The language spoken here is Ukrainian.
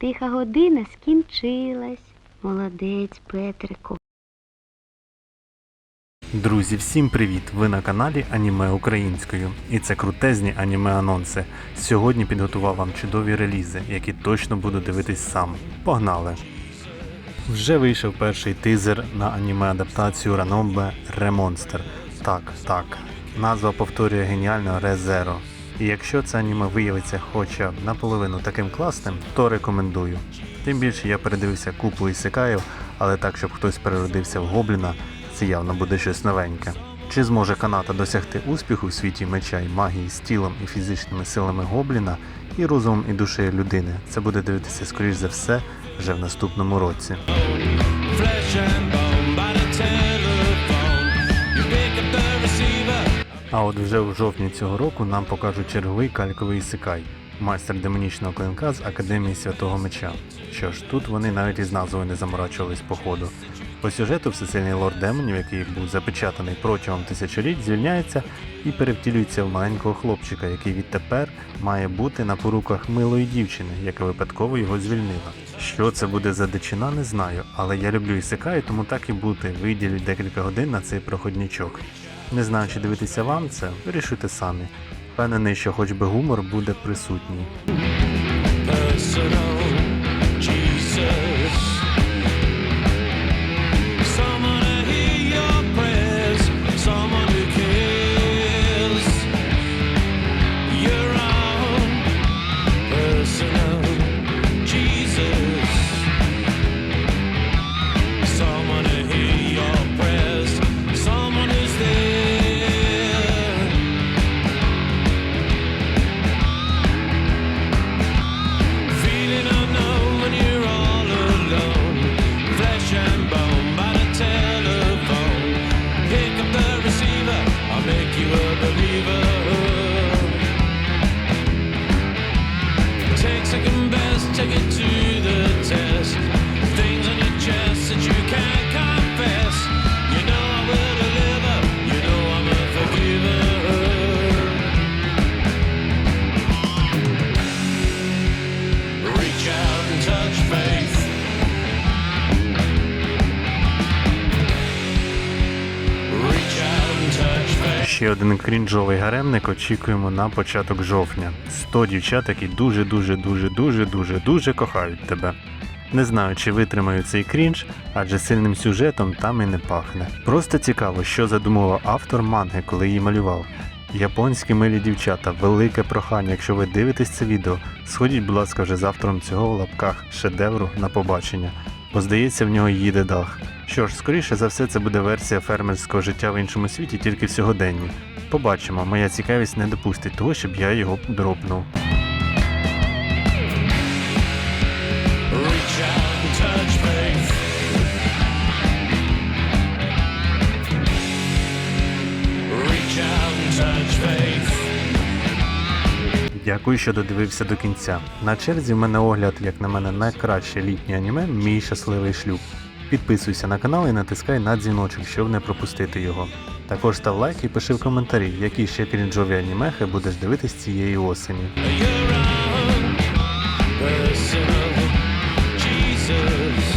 Тиха година скінчилась. Молодець, Петрику. Друзі, всім привіт! Ви на каналі Аніме Українською. І це крутезні аніме анонси. Сьогодні підготував вам чудові релізи, які точно буду дивитись сам. Погнали! Вже вийшов перший тизер на аніме адаптацію Ранобе Ремонстер. Так, так. Назва повторює геніально Резеро. І якщо це аніме виявиться хоча б наполовину таким класним, то рекомендую. Тим більше я передивився купу ісекаїв, але так, щоб хтось переродився в гобліна, це явно буде щось новеньке. Чи зможе Каната досягти успіху в світі меча і магії з тілом і фізичними силами гобліна і розумом і душею людини? Це буде дивитися, скоріш за все, вже в наступному році. А от вже в жовтні цього року нам покажуть черговий кальковий ісикай майстер демонічного клинка з Академії Святого Меча. Що ж, тут вони навіть із назвою не заморачувались по ходу. По сюжету всесильний лорд демонів, який був запечатаний протягом тисячоліть, звільняється і перевтілюється в маленького хлопчика, який відтепер має бути на поруках милої дівчини, яка випадково його звільнила. Що це буде за дичина, не знаю, але я люблю ісикай, тому так і бути. Виділю декілька годин на цей проходничок. Не знаю, чи дивитися вам це, вирішуйте самі. Впевнений, що хоч би гумор буде присутній. Second best, take it to the test. Ще один крінжовий гаремник очікуємо на початок жовтня. 100 дівчат, які дуже дуже дуже дуже дуже дуже кохають тебе. Не знаю, чи витримаю цей крінж, адже сильним сюжетом там і не пахне. Просто цікаво, що задумував автор манги, коли її малював. Японські милі дівчата, велике прохання, якщо ви дивитесь це відео, сходіть, будь ласка, вже з автором цього в лапках шедевру на побачення, бо здається, в нього їде дах. Що ж, скоріше за все, це буде версія фермерського життя в іншому світі, тільки в сьогоденні. Побачимо, моя цікавість не допустить того, щоб я його дропнув. Дякую, що додивився до кінця. На черзі в мене огляд, як на мене, найкраще літнє аніме Мій щасливий шлюб. Підписуйся на канал і натискай на дзвіночок, щоб не пропустити його. Також став лайк і пиши в коментарі, які ще крінжові анімехи будеш дивитись цієї осені. Jesus.